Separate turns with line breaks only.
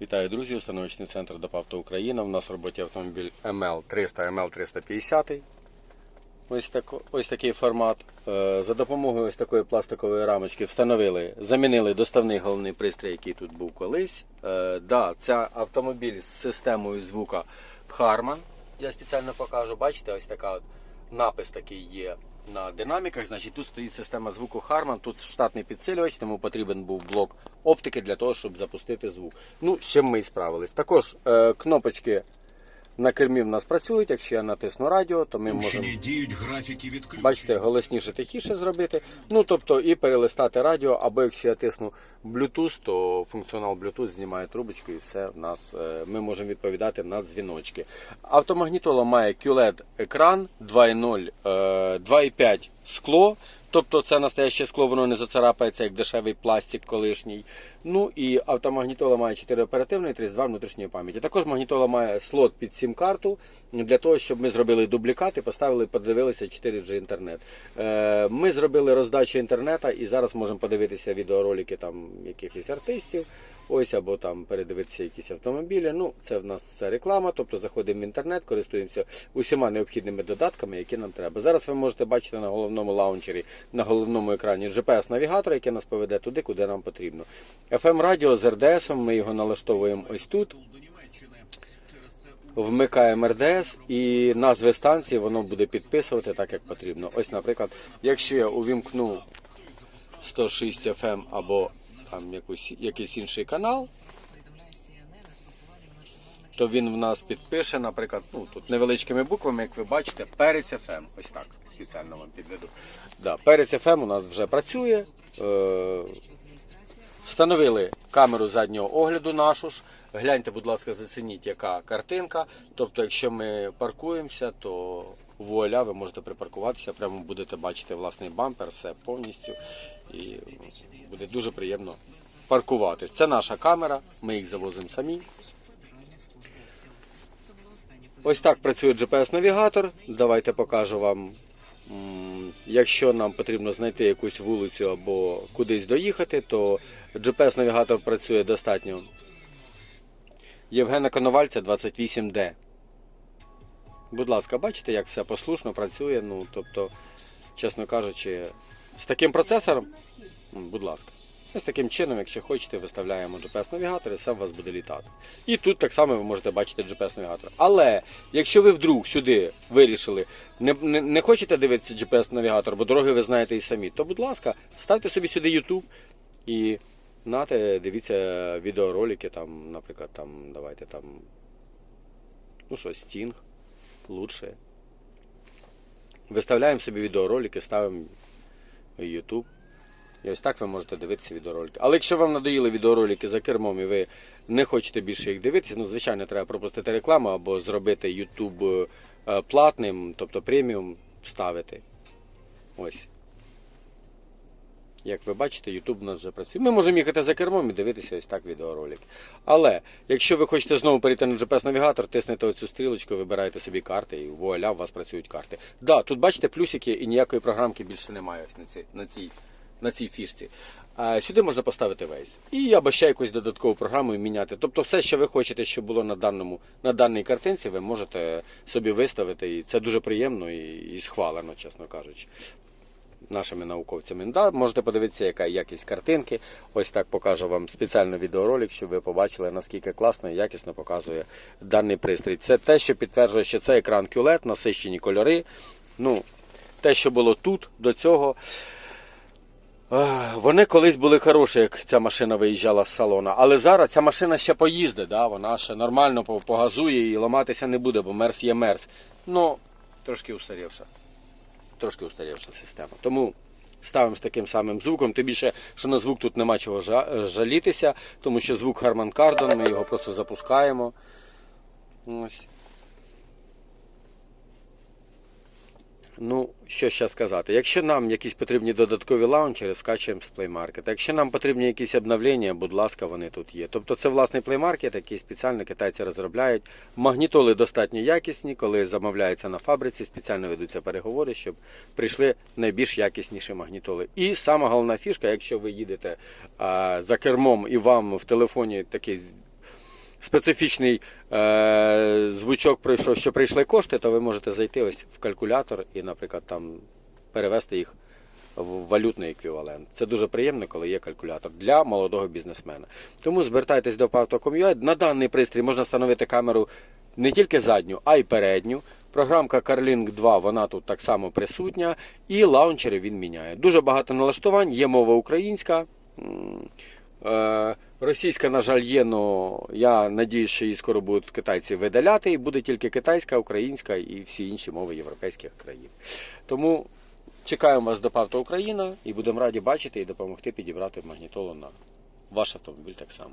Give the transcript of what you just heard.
Вітаю, друзі! Установочний центр ДОПАВТО Україна. У нас в роботі автомобіль ML 300 ML 350. Ось, тако, ось такий формат. Е, За допомогою ось такої пластикової рамочки встановили, замінили доставний головний пристрій, який тут був колись. Е, Да, це автомобіль з системою звука Harman. Я спеціально покажу. Бачите, ось така от напис такий є на динаміках. Значить, тут стоїть система звуку Harman, тут штатний підсилювач, тому потрібен був блок оптики для того, щоб запустити звук. Ну, з чим ми і справились. Також е, кнопочки на кермі в нас працюють. Якщо я натисну радіо, то ми можемо.
Діють графіки відключення.
Бачите, голосніше, тихіше зробити. Ну, тобто і перелистати радіо, або якщо я тисну Bluetooth, то функціонал Bluetooth знімає трубочку і все в нас е, ми можемо відповідати на дзвіночки. Автомагнітола має QLED екран 2.0, е, 2.5 скло. Тобто це настояще скло, воно не зацарапається, як дешевий пластик колишній. Ну і автомагнітола має 4 оперативної, 32 внутрішньої пам'яті. Також магнітола має слот під сім-карту для того, щоб ми зробили дублікат і поставили, подивилися 4G інтернет. Е, Ми зробили роздачу інтернету і зараз можемо подивитися відеоролики там якихось артистів. Ось або там передивитися якісь автомобілі. Ну, це в нас все реклама, тобто заходимо в інтернет, користуємося усіма необхідними додатками, які нам треба. Зараз ви можете бачити на головному лаунчері, на головному екрані GPS-навігатор, який нас поведе туди, куди нам потрібно. FM радіо з РДС, ми його налаштовуємо ось тут. Вмикаємо РДС і назви станції воно буде підписувати так, як потрібно. Ось, наприклад, якщо я увімкну 106 FM або там якусь, якийсь інший канал, то він в нас підпише, наприклад, ну тут невеличкими буквами, як ви бачите, перець FM. Ось так спеціально вам підведу. Да, перець FM у нас вже працює. Е, Встановили камеру заднього огляду нашу ж. Гляньте, будь ласка, зацініть, яка картинка. Тобто, якщо ми паркуємося, то вуаля, ви можете припаркуватися, прямо будете бачити власний бампер, все повністю. І буде дуже приємно паркуватись. Це наша камера, ми їх завозимо самі. Ось так працює GPS-навігатор. Давайте покажу вам. Якщо нам потрібно знайти якусь вулицю або кудись доїхати, то GPS-навігатор працює достатньо. Євгена Коновальця 28D. Будь ласка, бачите, як все послушно працює. Ну, тобто, чесно кажучи, з таким процесором, будь ласка. Ось таким чином, якщо хочете, виставляємо GPS-навігатор і сам вас буде літати. І тут так само ви можете бачити GPS-навігатор. Але якщо ви вдруг сюди вирішили, не, не, не хочете дивитися GPS-навігатор, бо дороги ви знаєте і самі, то будь ласка, ставте собі сюди YouTube і нате, дивіться відеоролики, там, наприклад, там, давайте там, ну що, Sting, лучше. Виставляємо собі відеоролики, ставимо YouTube. І ось так ви можете дивитися відеоролики. Але якщо вам надоїли відеоролики за кермом і ви не хочете більше їх дивитися, ну звичайно, треба пропустити рекламу або зробити YouTube е, платним, тобто преміум ставити. Ось. Як ви бачите, YouTube у нас вже працює. Ми можемо їхати за кермом і дивитися ось так відеоролики. Але якщо ви хочете знову перейти на GPS-навігатор, тиснете оцю стрілочку, вибираєте собі карти і вуаля, у вас працюють карти. Да, тут бачите плюсики і ніякої програмки більше немає ось на цій, на цій, на цій фішці. А сюди можна поставити Waze. І або ще якусь додаткову програму міняти. Тобто все, що ви хочете, щоб було на даному на даній картинці, ви можете собі виставити. І це дуже приємно і, і схвалено, чесно кажучи нашими науковцями. Да, можете подивитися, яка якість картинки. Ось так покажу вам спеціально відеоролик, щоб ви побачили, наскільки класно і якісно показує даний пристрій. Це те, що підтверджує, що це екран QLED, насищені кольори. Ну, те, що було тут, до цього. Вони колись були хороші, як ця машина виїжджала з салона. Але зараз ця машина ще поїздить, да? вона ще нормально по- погазує і ламатися не буде, бо мерс є мерс. Ну, трошки устарівша трошки устарівша система. Тому ставимо з таким самим звуком. Тим більше, що на звук тут нема чого жалітися, тому що звук Harman Kardon, ми його просто запускаємо. Ось. Ну, що ще сказати? Якщо нам якісь потрібні додаткові лаунчери, скачуємо з Play Market. Якщо нам потрібні якісь обновлення, будь ласка, вони тут є. Тобто це власний Play Market, який спеціально китайці розробляють. Магнітоли достатньо якісні, коли замовляються на фабриці, спеціально ведуться переговори, щоб прийшли найбільш якісніші магнітоли. І сама головна фішка, якщо ви їдете а, за кермом і вам в телефоні такий специфічний е, звучок прийшов, що прийшли кошти, то ви можете зайти ось в калькулятор і, наприклад, там перевести їх в валютний еквівалент. Це дуже приємно, коли є калькулятор для молодого бізнесмена. Тому звертайтесь до Pavto.com.ua. На даний пристрій можна встановити камеру не тільки задню, а й передню. Програмка CarLink 2, вона тут так само присутня, і лаунчери він міняє. Дуже багато налаштувань, є мова українська. Е, російська, на жаль, є, але я надіюсь, що її скоро будуть китайці видаляти, і буде тільки китайська, українська і всі інші мови європейських країн. Тому чекаємо вас до Павто Україна і будемо раді бачити і допомогти підібрати магнітолу на ваш автомобіль так само.